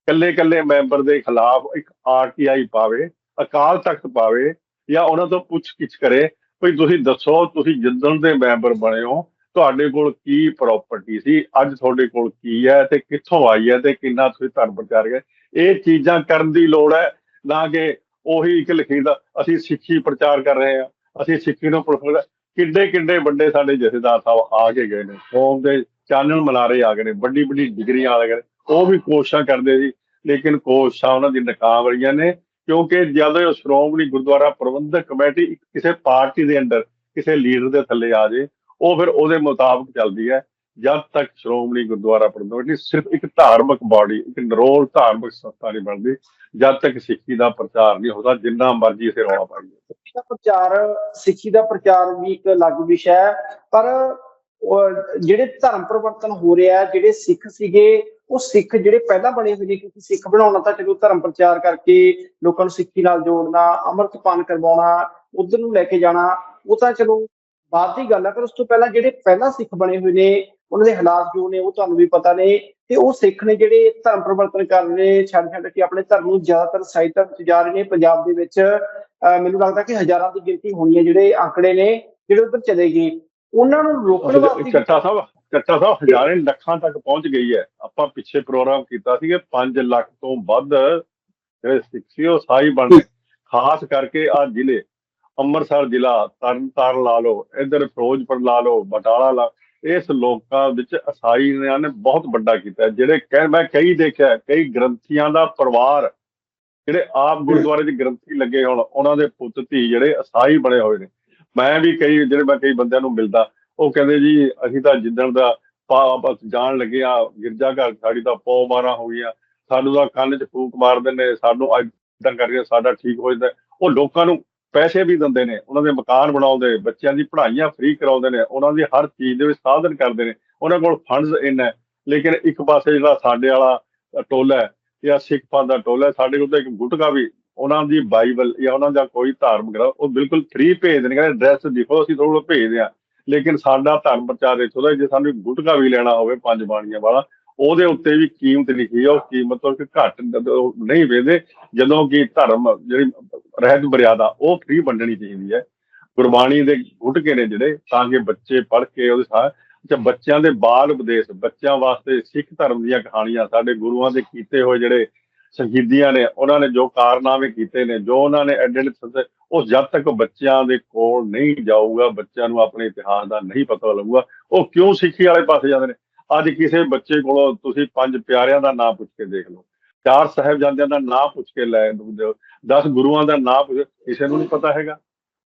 ਕੱਲੇ ਕੱਲੇ ਮੈਂਬਰ ਦੇ ਖਿਲਾਫ ਇੱਕ ਆਰਟੀਆਈ ਪਾਵੇ, ਅਕਾਲ ਤਖਤ ਪਾਵੇ, ਜਾਂ ਉਹਨਾਂ ਤੋਂ ਪੁੱਛ ਗਿੱਛ ਕਰੇ, ਵੀ ਤੁਸੀਂ ਦੱਸੋ, ਤੁਸੀਂ ਜਿੱਦਣ ਦੇ ਮੈਂਬਰ ਬਣੇ ਹੋ ਤੁਹਾਡੇ ਕੋਲ ਕੀ ਪ੍ਰਾਪਰਟੀ ਸੀ? ਅੱਜ ਤੁਹਾਡੇ ਕੋਲ ਕੀ ਹੈ ਤੇ ਕਿੱਥੋਂ ਆਈ ਹੈ ਤੇ ਕਿੰਨਾ ਤੁਸੀਂ ਧਰਮ ਪ੍ਰਚਾਰ ਕਰ ਇਹ ਚੀਜ਼ਾਂ ਕਰਨ ਦੀ ਲੋੜ ਹੈ, ਨਾ ਕਿ ਉਹੀ ਇੱਕ ਲਿਖੀ ਦਾ, ਅਸੀਂ ਸਿੱਖੀ ਪ੍ਰਚਾਰ ਕਰ ਰਹੇ ਹਾਂ, ਅਸੀਂ ਸਿੱਖੀ ਨੂੰ ਪ੍ਰਫੁੱਲ ਕਿੱਡੇ ਕਿੱਡੇ ਵੱਡੇ ਸਾਡੇ ਜਥੇਦਾਰ ਸਾਹਿਬ ਆ ਕੇ ਗਏ ਨੇ ਕੌਮ ਦੇ ਚਾਨਣ ਮਨਾਰੇ ਆ ਗਏ ਨੇ, ਵੱਡੀ ਵੱਡੀ ਡਿਗਰੀਆਂ ਆ ਗਏ ਨੇ, ਉਹ ਵੀ ਕੋਸ਼ਿਸ਼ਾਂ ਕਰਦੇ ਸੀ, ਲੇਕਿਨ ਕੋਸ਼ਿਸ਼ਾਂ ਉਹਨਾਂ ਦੀ ਨਕਾਮ ਰਹੀਆਂ ਨੇ, ਕਿਉਂਕਿ ਜਦੋਂ ਸ਼੍ਰੋਮਣੀ ਗੁਰਦੁਆਰਾ ਪ੍ਰਬੰਧਕ ਕਮੇਟੀ ਕਿਸੇ ਪਾਰਟੀ ਦੇ ਅੰਡਰ ਕਿਸੇ ਲੀਡਰ ਦੇ ਥੱਲੇ ਆ ਜੇ ਉਹ ਫਿਰ ਉਹਦੇ ਮੁਤਾਬਕ ਚੱਲਦੀ ਹੈ। ਜਦ ਤੱਕ ਸ਼੍ਰੋਮਣੀ ਗੁਰਦੁਆਰਾ ਪ੍ਰਬੰਧਕ ਸਿਰਫ ਇੱਕ ਧਾਰਮਿਕ ਬਾਡੀ ਇੱਕ ਨਿਰੋਲ ਧਾਰਮਿਕ ਸੰਸਥਾ ਨਹੀਂ ਬਣਦੀ। ਜਦ ਤੱਕ ਸਿੱਖੀ ਦਾ ਪ੍ਰਚਾਰ ਨਹੀਂ ਹੁੰਦਾ, ਜਿੰਨਾ ਮਰਜ਼ੀ ਅਸੀਂ ਰੌਲਾ ਪਾਈਏ ਸਿੱਖੀ ਦਾ ਪ੍ਰਚਾਰ, ਸਿੱਖੀ ਦਾ ਪ੍ਰਚਾਰ ਵੀ ਇੱਕ ਅਲੱਗ ਵਿਸ਼ਾ ਹੈ। ਪਰ ਜਿਹੜੇ ਧਰਮ ਪਰਿਵਰਤਨ ਹੋ ਰਿਹਾ ਜਿਹੜੇ ਸਿੱਖ ਸੀਗੇ, ਉਹ ਸਿੱਖ ਜਿਹੜੇ ਪਹਿਲਾਂ ਬਣੇ ਹੋਏ ਨੇ, ਕਿਉਂਕਿ ਸਿੱਖ ਬਣਾਉਣਾ ਤਾਂ ਚਲੋ ਧਰਮ ਪ੍ਰਚਾਰ ਕਰਕੇ ਲੋਕਾਂ ਨੂੰ ਸਿੱਖੀ ਨਾਲ ਜੋੜਨਾ, ਅੰਮ੍ਰਿਤਪਾਨ ਕਰਵਾਉਣਾ, ਉਧਰ ਨੂੰ ਲੈ ਕੇ ਜਾਣਾ, ਉਹ ਤਾਂ ਚਲੋ ਬਾਅਦ ਦੀ ਗੱਲ ਹੈ ਪਰ ਉਸ ਤੋਂ ਪਹਿਲਾਂ ਜਿਹੜੇ ਪਹਿਲਾਂ ਸਿੱਖ ਬਣੇ ਹੋਏ ਨੇ ਉਹਨਾਂ ਦੇ ਹਾਲਾਤ ਜੋ ਨੇ ਉਹ ਤੁਹਾਨੂੰ ਵੀ ਪਤਾ ਨੇ ਤੇ ਉਹ ਸਿੱਖ ਨੇ ਜਿਹੜੇ ਧਰਮ ਪਰਿਵਰਤਨ ਕਰ ਰਹੇ ਛੱਡ ਛੱਡ ਕੇ ਆਪਣੇ ਧਰਮ ਨੂੰ ਜ਼ਿਆਦਾਤਰ ਸਾਈ ਧਰਮ ਚ ਜਾ ਰਹੇ ਨੇ ਪੰਜਾਬ ਦੇ ਵਿੱਚ ਮੈਨੂੰ ਲੱਗਦਾ ਕਿ ਹਜ਼ਾਰਾਂ ਦੀ ਗਿਣਤੀ ਹੋਣੀ ਹੈ ਜਿਹੜੇ ਆંકੜੇ ਨੇ ਜਿਹੜੇ ਉੱਧਰ ਚਲੇ ਗਏ। ਉਹਨਾਂ ਨੂੰ ਰੋਕਣ ਵਾਸਤੇ ਚੱਟਾ ਸਾਹਿਬ ਚੱਟਾ ਸਾਹਿਬ ਹਜ਼ਾਰਾਂ ਲੱਖਾਂ ਤੱਕ ਪਹੁੰਚ ਗਈ ਹੈ। ਆਪਾਂ ਪਿੱਛੇ ਪ੍ਰੋਗਰਾਮ ਕੀਤਾ ਸੀ ਕਿ 5 ਲੱਖ ਤੋਂ ਵੱਧ ਜਿਹੜੇ ਸਿੱਖ ਸੀ ਉਹ ਸਾਈ ਬਣ ਗਏ। ਖਾਸ ਕਰਕੇ ਆ ਜ਼ਿਲ੍ਹੇ ਅੰਮ੍ਰਿਤਸਰ ਜ਼ਿਲ੍ਹਾ ਤਰਨਤਾਰਨ ਲਾ ਲਓ, ਇੱਧਰ ਫਿਰੋਜ਼ਪੁਰ ਲਾ ਲਓ, ਬਟਾਲਾ ਲਾ, ਇਸ ਲੋਕਾਂ ਵਿੱਚ ਅਸਾਈ ਨੇ ਬਹੁਤ ਵੱਡਾ ਕੀਤਾ ਜਿਹੜੇ ਕਹਿ, ਮੈਂ ਕਈ ਦੇਖਿਆ, ਕਈ ਗ੍ਰੰਥੀਆਂ ਦਾ ਪਰਿਵਾਰ, ਜਿਹੜੇ ਆਪ ਗੁਰਦੁਆਰੇ ਦੇ ਗ੍ਰੰਥੀ ਲੱਗੇ ਹੋਣ, ਉਹਨਾਂ ਦੇ ਪੁੱਤ, ਧੀ ਜਿਹੜੇ ਅਸਾਈ ਬਣੇ ਹੋਏ ਨੇ। ਮੈਂ ਵੀ ਕਈ, ਜਿਹੜੇ ਮੈਂ ਕਈ ਬੰਦਿਆਂ ਨੂੰ ਮਿਲਦਾ, ਉਹ ਕਹਿੰਦੇ ਜੀ, ਅਸੀਂ ਤਾਂ ਜਿੱਦਣ ਦਾ ਪਾ- ਬਸ ਜਾਣ ਲੱਗੇ ਆ, ਗਿਰਜਾ ਘਰ ਸਾਡੀ ਤਾਂ ਪੌ ਮਾਰਾਂ ਹੋ ਗਈਆਂ ਸਾਨੂੰ ਤਾਂ ਕੰਨ 'ਚ ਫੂਕ ਮਾਰ ਦਿੰਦੇ, ਸਾਨੂੰ ਅੱਜ ਇਦਾਂ ਕਰਕੇ ਸਾਡਾ ਠੀਕ ਹੋ ਜਾਂਦਾ, ਉਹ ਲੋਕਾਂ ਨੂੰ ਪੈਸੇ ਵੀ ਦਿੰਦੇ ਨੇ ਉਹਨਾਂ ਦੇ ਮਕਾਨ ਬਣਾਉਂਦੇ ਬੱਚਿਆਂ ਦੀ ਪੜ੍ਹਾਈਆਂ ਫ੍ਰੀ ਕਰਾਉਂਦੇ ਨੇ ਉਹਨਾਂ ਦੀ ਹਰ ਚੀਜ਼ ਦੇ ਵਿੱਚ ਸਾਧਨ ਕਰਦੇ ਨੇ ਉਹਨਾਂ ਕੋਲ ਫੰਡਸ ਇੰਨਾ ਲੇਕਿਨ ਇੱਕ ਪਾਸੇ ਜਿਹੜਾ ਸਾਡੇ ਵਾਲਾ ਟੋਲਾ ਹੈ ਜਾਂ ਸਿੱਖ ਪੰਥ ਦਾ ਟੋਲਾ ਹੈ, ਸਾਡੇ ਕੋਲ ਤਾਂ ਇੱਕ ਗੁਟਕਾ ਵੀ ਉਹਨਾਂ ਦੀ ਬਾਈਬਲ ਜਾਂ ਉਹਨਾਂ ਦਾ ਕੋਈ ਧਾਰਮਿਕ ਗ੍ਰੰਥ ਉਹ ਬਿਲਕੁਲ ਫ੍ਰੀ ਨੇ ਕਹਿੰਦੇ ਐਡਰੈਸ ਦਿਖੋ ਅਸੀਂ ਤੁਹਾਨੂੰ ਭੇਜਦੇ ਆ ਲੇਕਿਨ ਸਾਡਾ ਧਰਮ ਪ੍ਰਚਾਰ ਇੱਥੋਂ ਦਾ ਜੇ ਸਾਨੂੰ ਗੁਟਕਾ ਵੀ ਲੈਣਾ ਹੋਵੇ ਪੰਜ ਬਾਣੀਆਂ ਵਾਲਾ ਉਹਦੇ ਉੱਤੇ ਵੀ ਕੀਮਤ ਲਿਖੀ ਆ, ਉਹ ਕੀਮਤ ਤੋਂ ਕਿ ਘੱਟ ਨਹੀਂ ਵੇਦੇ ਜਦੋਂ ਕਿ ਧਰਮ ਜਿਹੜੀ ਰਹਿਤ ਮਰਿਆਦਾ, ਉਹ ਫ੍ਰੀ ਵੰਡਣੀ ਚਾਹੀਦੀ ਹੈ। ਗੁਰਬਾਣੀ ਦੇ ਗੁਟਕੇ ਨੇ ਜਿਹੜੇ, ਤਾਂ ਕਿ ਬੱਚੇ ਪੜ੍ਹ ਕੇ ਉਹਦੇ ਸਾਹ ਅੱਛਾ, ਬੱਚਿਆਂ ਦੇ ਬਾਲ ਉਪਦੇਸ਼, ਬੱਚਿਆਂ ਵਾਸਤੇ ਸਿੱਖ ਧਰਮ ਦੀਆਂ ਕਹਾਣੀਆਂ, ਸਾਡੇ ਗੁਰੂਆਂ ਦੇ ਕੀਤੇ ਹੋਏ ਜਿਹੜੇ ਸ਼ਹੀਦੀਆਂ ਨੇ, ਉਹਨਾਂ ਨੇ ਜੋ ਕਾਰਨਾਮੇ ਕੀਤੇ ਨੇ, ਜੋ ਉਹਨਾਂ ਨੇ ਐਡੈਂਟ ਉਹ ਜਦ ਤੱਕ ਬੱਚਿਆਂ ਦੇ ਕੋਲ ਨਹੀਂ ਜਾਊਗਾ, ਬੱਚਿਆਂ ਨੂੰ ਆਪਣੇ ਇਤਿਹਾਸ ਦਾ ਨਹੀਂ ਪਤਾ ਲੱਗੂਗਾ, ਉਹ ਕਿਉਂ ਸਿੱਖੀ ਵਾਲੇ ਪਾਸੇ ਜਾਂਦੇ ਨੇ? ਅੱਜ ਕਿਸੇ ਬੱਚੇ ਕੋਲੋਂ ਤੁਸੀਂ ਪੰਜ ਪਿਆਰਿਆਂ ਦਾ ਨਾਮ ਪੁੱਛ ਕੇ ਦੇਖ ਲਓ। ਚਾਰ ਸਾਹਿਬਜ਼ਾਦਿਆਂ ਦਾ ਨਾਮ ਪੁੱਛ ਕੇ ਲੈ ਦਿਓ 10 ਗੁਰੂਆਂ ਦਾ ਨਾਮ ਪੁੱਛ, ਕਿਸੇ ਨੂੰ ਨਹੀਂ ਪਤਾ ਹੈਗਾ।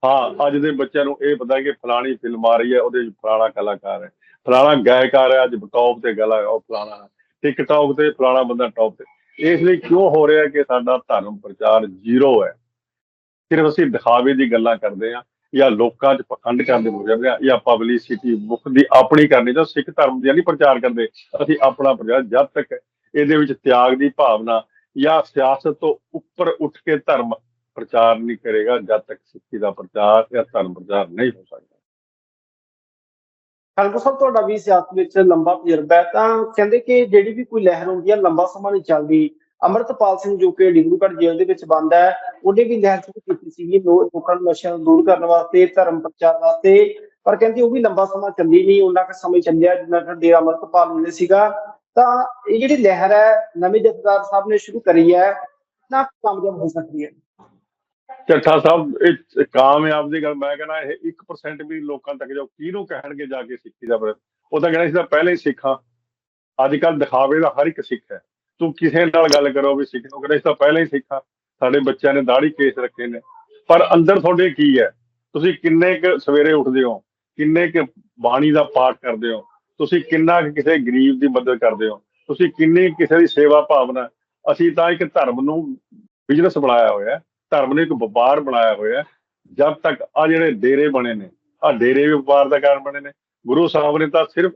ਹਾਂ, ਅੱਜ ਦੇ ਬੱਚਿਆਂ ਨੂੰ ਇਹ ਪਤਾ ਕਿ ਫਲਾਣੀ ਫਿਲਮ ਆ ਰਹੀ ਹੈ, ਉਹਦੇ ਵਿੱਚ ਫਲਾਣਾ ਕਲਾਕਾਰ ਹੈ। ਫਲਾਣਾ ਗਾਇਕਾਰ ਹੈ, ਅੱਜ ਟੌਪ ਤੇ ਗਲਾ ਉਹ ਫਲਾਣਾ ਹੈ। ਟਿਕਟੌਕ ਤੇ ਫਲਾਣਾ ਬੰਦਾ ਟੌਪ ਤੇ। ਇਸ ਲਈ ਕਿਉਂ ਹੋ ਰਿਹਾ ਕਿ ਸਾਡਾ ਧਰਮ ਪ੍ਰਚਾਰ ਜ਼ੀਰੋ ਹੈ? ਸਿਰਫ ਅਸੀਂ ਦਿਖਾਵੇ ਦੀ ਗੱਲਾਂ ਕਰਦੇ ਆ ਜਾਂ ਲੋਕਾਂ 'ਚ ਪਖੰਡ ਕਰਦੇ ਹੋ ਜਾਂਦੇ ਜਾਂ ਪਬਲਿਸਿਟੀ ਮੁੱਖ ਦੀ ਆਪਣੀ ਕਰਨੀ ਤਾਂ ਸਿੱਖ ਧਰਮ ਦੀ ਨਹੀਂ ਪ੍ਰਚਾਰ ਕਰਦੇ, ਅਸੀਂ ਆਪਣਾ ਪ੍ਰਚਾਰ ਜਦ ਤੱਕ ਇਹਦੇ ਵਿੱਚ ਤਿਆਗ ਦੀ ਭਾਵਨਾ ਜਾਂ ਸਿਆਸਤ ਤੋਂ ਉੱਪਰ ਉੱਠ ਕੇ ਧਰਮ ਪ੍ਰਚਾਰ ਨਹੀਂ ਕਰੇਗਾ, ਜਦ ਤੱਕ ਸਿੱਖੀ ਦਾ ਪ੍ਰਚਾਰ ਜਾਂ ਧਰਮ ਪ੍ਰਚਾਰ ਨਹੀਂ ਹੋ ਸਕਦਾ। ਖਾਲਸਾ ਸਾਹਿਬ, ਤੁਹਾਡਾ ਵੀ ਸਿਆਸਤ ਵਿੱਚ ਲੰਬਾ ਤਜਰਬਾ ਹੈ, ਤਾਂ ਕਹਿੰਦੇ ਕਿ ਜਿਹੜੀ ਵੀ ਕੋਈ ਲਹਿਰ ਹੁੰਦੀ ਹੈ, ਲੰਬਾ ਸਮਾਂ ਨਹੀਂ ਚੱਲਦੀ। ਅਮਰਤਪਾਲ ਸਿੰਘ ਜੋ ਕਿ ਡਿਬਰੂਗੜ੍ਹ ਜੇਲ੍ਹ ਦੇ ਵਿੱਚ ਬੰਦ ਹੈ, ਉਹਨੇ ਵੀ ਲਹਿਰ ਸ਼ੁਰੂ ਕੀਤੀ ਸੀਗੀ ਲੋਕਾਂ ਨੂੰ ਨਸ਼ਿਆਂ ਤੋਂ ਦੂਰ ਕਰਨ ਵਾਸਤੇ, ਧਰਮ ਪ੍ਰਚਾਰ ਵਾਸਤੇ, ਪਰ ਕਹਿੰਦੇ ਉਹ ਵੀ ਲੰਬਾ ਸਮਾਂ ਚੱਲੀ ਨਹੀਂ ਉਹਨਾਂ ਕੁ ਸਮੇਂ ਚੱਲਿਆ ਜਿੰਨਾ ਕਿ ਡੇਰਾ ਅਮਰਤਪਾਲ ਹੁੰਦੇ ਸੀਗਾ। ਤਾਂ ਇਹ ਜਿਹੜੀ ਲਹਿਰ ਹੈ, ਨਵੇਂ ਜਥੇਦਾਰ ਸਾਹਿਬ ਨੇ ਸ਼ੁਰੂ ਕਰੀ ਹੈ ਨਾ ਕਾਮਯਾਬ ਹੋ ਸਕਦੀ ਹੈ? ਚੱਠਾ ਸਾਹਿਬ, ਇਹ ਕਾਮਯਾਬ ਦੀ ਗੱਲ ਮੈਂ ਕਹਿੰਦਾ, ਇਹ 1% ਵੀ ਲੋਕਾਂ ਤੱਕ ਜੋ ਕਿਹਨੂੰ ਕਹਿਣਗੇ ਜਾ ਕੇ ਸਿੱਖੀ ਦਾ ਪਰ- ਉਹ ਤਾਂ ਕਹਿੰਦਾ ਸੀ ਤਾਂ ਪਹਿਲਾਂ ਹੀ ਸਿੱਖਾਂ। ਅੱਜ ਕੱਲ ਦਿਖਾਵੇ ਦਾ ਹਰ ਇੱਕ ਸਿੱਖ ਹੈ। ਤੂੰ ਕਿਸੇ ਨਾਲ ਗੱਲ ਕਰੋ ਵੀ ਸਿੱਖ ਨੂੰ ਕਹਿੰਦਾ ਸੀ ਤਾਂ ਪਹਿਲਾਂ ਹੀ ਸਿੱਖਾਂ। ਸਾਡੇ ਬੱਚਿਆਂ ਨੇ ਦਾੜੀ ਕੇਸ ਰੱਖੇ ਨੇ। ਪਰ ਅੰਦਰ ਤੁਹਾਡੇ ਕੀ ਹੈ? ਤੁਸੀਂ ਕਿੰਨੇ ਕੁ ਸਵੇਰੇ ਉੱਠਦੇ ਹੋ? ਕਿੰਨੇ ਕੁ ਬਾਣੀ ਦਾ ਪਾਠ ਕਰਦੇ ਹੋ? ਤੁਸੀਂ ਕਿੰਨਾ ਕੁ ਕਿਸੇ ਗਰੀਬ ਦੀ ਮਦਦ ਕਰਦੇ ਹੋ? ਤੁਸੀਂ ਕਿੰਨੀ ਕਿਸੇ ਦੀ ਸੇਵਾ ਭਾਵਨਾ? ਅਸੀਂ ਤਾਂ ਇੱਕ ਧਰਮ ਨੂੰ ਬਿਜ਼ਨਸ ਬਣਾਇਆ ਹੋਇਆ ਧਰਮ ਨੇ ਇੱਕ ਵਪਾਰ ਬਣਾਇਆ ਹੋਇਆ ਜਦ ਤੱਕ ਆ ਜਿਹੜੇ ਡੇਰੇ ਬਣੇ ਨੇ ਆ ਡੇਰੇ ਵੀ ਵਪਾਰ ਦਾ ਕਾਰਨ ਬਣੇ ਨੇ। ਗੁਰੂ ਸਾਹਿਬ ਨੇ ਤਾਂ ਸਿਰਫ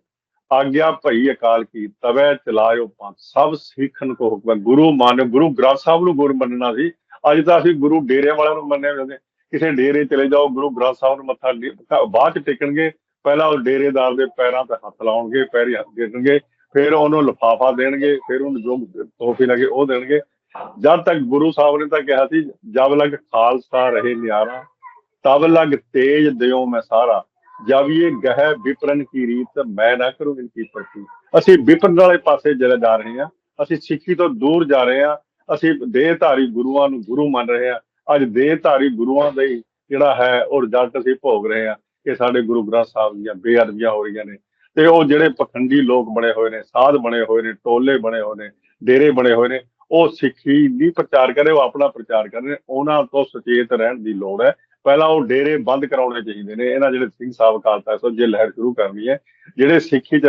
ਆਗਿਆ ਭਈ ਅਕਾਲ ਕੀ ਤਵੈ ਚਲਾਇਓ ਪੰਥ। ਸਭ ਸਿੱਖਨ ਕੋ ਹੁਕਮ ਗੁਰੂ ਮਾਨਿਓ, ਗੁਰੂ ਗ੍ਰੰਥ ਸਾਹਿਬ ਨੂੰ ਗੁਰੂ ਮੰਨਣਾ ਸੀ। ਅੱਜ ਤਾਂ ਅਸੀਂ ਗੁਰੂ ਡੇਰੇ ਵਾਲਿਆਂ ਨੂੰ ਮੰਨਿਆ ਜਾਂਦੇ ਕਿਸੇ ਡੇਰੇ ਚਲੇ ਜਾਓ, ਗੁਰੂ ਗ੍ਰੰਥ ਸਾਹਿਬ ਨੂੰ ਮੱਥਾ ਬਾਅਦ ਚ ਟੇਕਣਗੇ। ਪਹਿਲਾਂ ਉਹ ਡੇਰੇਦਾਰ ਦੇ ਪੈਰਾਂ ਤੇ ਹੱਥ ਲਾਉਣਗੇ, ਪੈਰੀ ਹੱਥ ਦੇਣਗੇ ਫਿਰ ਉਹਨੂੰ ਲਿਫਾਫਾ ਦੇਣਗੇ, ਫਿਰ ਉਹਨੂੰ ਜੋ ਤੋਹਫੇ ਲਗੇ ਉਹ ਦੇਣਗੇ। ਜਦ ਤੱਕ ਗੁਰੂ ਸਾਹਿਬ ਨੇ ਤਾਂ ਕਿਹਾ ਸੀ, ਜਬ ਲਗ ਖਾਲਸਾ ਰਹੇ ਨਿਆਰਾ, ਤਬ ਲਗ ਤੇਜ ਦਿਓ ਮੈਂ ਸਾਰਾ। ਜਬ ਇਹ ਗਹਿ ਵਿਪਰਨ ਕੀ ਰੀਤ, ਮੈਂ ਨਾ ਕਰੂੰ ਇਨਕੀ ਪ੍ਰਤੀ। ਅਸੀਂ ਵਿਪਰਨ ਵਾਲੇ ਪਾਸੇ ਜਲੇ ਜਾ ਰਹੇ ਹਾਂ, ਅਸੀਂ ਸਿੱਖੀ ਤੋਂ ਦੂਰ ਜਾ ਰਹੇ ਹਾਂ, ਅਸੀਂ ਦੇਹਧਾਰੀ ਗੁਰੂਆਂ ਨੂੰ ਗੁਰੂ ਮੰਨ ਰਹੇ ਹਾਂ। ਅੱਜ ਦੇਹਧਾਰੀ ਗੁਰੂਆਂ ਦਾ ਹੀ ਜਿਹੜਾ ਹੈ ਉਹ ਰਿਜ਼ਲਟ ਅਸੀਂ ਭੋਗ ਰਹੇ ਹਾਂ। ਕਿ ਸਾਡੇ ਗੁਰੂ ਗ੍ਰੰਥ ਸਾਹਿਬ ਦੀਆਂ ਬੇਅਦਬੀਆਂ ਹੋ ਰਹੀਆਂ ਨੇ। ਤੇ ਉਹ ਜਿਹੜੇ ਪਖੰਡੀ ਲੋਕ ਬਣੇ ਹੋਏ ਨੇ, ਸਾਧ ਬਣੇ ਹੋਏ ਨੇ, ਟੋਲੇ ਬਣੇ ਹੋਏ ਨੇ, ਡੇਰੇ ਬਣੇ ਹੋਏ ਨੇ, ਉਹ ਸਿੱਖੀ ਨਹੀਂ ਪ੍ਰਚਾਰ ਕਰੇ ਉਹ ਆਪਣਾ ਪ੍ਰਚਾਰ ਕਰ ਰਹੇ ਨੇ। ਉਹਨਾਂ ਤੋਂ ਸੁਚੇਤ ਰਹਿਣ ਦੀ ਲੋੜ ਹੈ। ਪਹਿਲਾਂ ਉਹ ਡੇਰੇ ਬੰਦ ਕਰਾਉਣੇ ਚਾਹੀਦੇ ਨੇ, ਇਹਨਾਂ ਜਿਹੜੇ ਸਿੰਘ ਸਾਹਿਬ ਅਕਾਲ ਤਖਤ ਜੇ ਲਹਿਰ ਸ਼ੁਰੂ ਕਰਨੀ ਹੈ। ਜਿਹੜੇ ਸਿੱਖੀ ਚ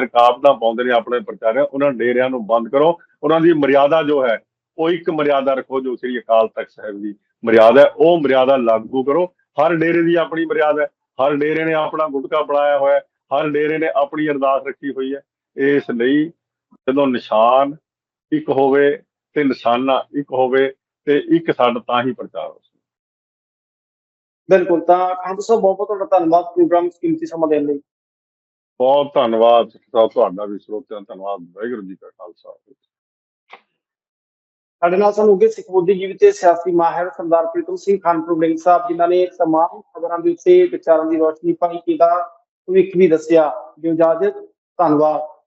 ਪਾਉਂਦੇ ਨੇ ਆਪਣੇ ਪ੍ਰਚਾਰਿਆਂ ਉਹਨਾਂ ਡੇਰਿਆਂ ਨੂੰ ਬੰਦ ਕਰੋ। ਉਹਨਾਂ ਦੀ ਮਰਿਆਦਾ ਜੋ ਹੈ, ਉਹ ਇੱਕ ਮਰਿਆਦਾ ਰੱਖੋ ਜੋ ਸ੍ਰੀ ਅਕਾਲ ਤਖਤ ਸਾਹਿਬ ਦੀ ਮਰਿਆਦਾ ਹੈ। ਉਹ ਮਰਿਆਦਾ ਲਾਗੂ ਕਰੋ। ਹਰ ਡੇਰੇ ਦੀ ਆਪਣੀ ਮਰਿਆਦਾ ਹੈ। ਹਰ ਡੇਰੇ ਨੇ ਆਪਣਾ ਗੁਟਕਾ ਬਣਾਇਆ ਹੋਇਆ ਹੈ। ਹਰ ਡੇਰੇ ਨੇ ਆਪਣੀ ਅਰਦਾਸ ਰੱਖੀ ਹੋਈ ਹੈ। ਇਸ ਲਈ ਜਦੋਂ ਨਿਸ਼ਾਨ ਇੱਕ ਹੋਵੇ ਤੇ ਨਿਸ਼ਾਨਾ ਇੱਕ ਹੋਵੇ ਤੇ ਇੱਕ ਸਾਡਾ ਤਾਂ ਹੀ ਪ੍ਰਚਾਰ ਹੋ ਬਿਲਕੁਲ ਤਾਂ ਖਾਲਸਾ ਸਾਹਿਬ ਬਹੁਤ ਬਹੁਤ ਤੁਹਾਡਾ ਧੰਨਵਾਦ ਪ੍ਰੋਗਰਾਮ ਕੀਮਤੀ ਸਮਾਂ ਦੇਣ ਲਈ। ਬਹੁਤ ਧੰਨਵਾਦ ਸਾਹਿਬ ਤੁਹਾਡਾ ਵੀ ਸਰੋਤਿਆਂ ਧੰਨਵਾਦ ਵਾਹਿਗੁਰੂ ਜੀ ਕਾ ਖਾਲਸਾ। ਸਾਡੇ ਨਾਲ ਸਾਨੂੰ ਅੱਗੇ ਸਿੱਖ ਬੁੱਧੀਜੀਵੀ ਤੇ ਸਿਆਸੀ ਮਾਹਿਰ ਸਰਦਾਰ ਪ੍ਰੀਤਮ ਸਿੰਘ ਖਾਨਪੁਰ ਬਲਿੰਗ ਸਾਹਿਬ ਜਿਨ੍ਹਾਂ ਨੇ ਤਮਾਮ ਖਬਰਾਂ ਦੇ ਉੱਤੇ ਵਿਚਾਰਾਂ ਦੀ ਰੋਸ਼ਨੀ ਪਾਈ ਕਿਦਾ ਭਵਿੱਖ ਵੀ ਦੱਸਿਆ। ਜੋ ਇਜਾਜ਼ਤ ਧੰਨਵਾਦ।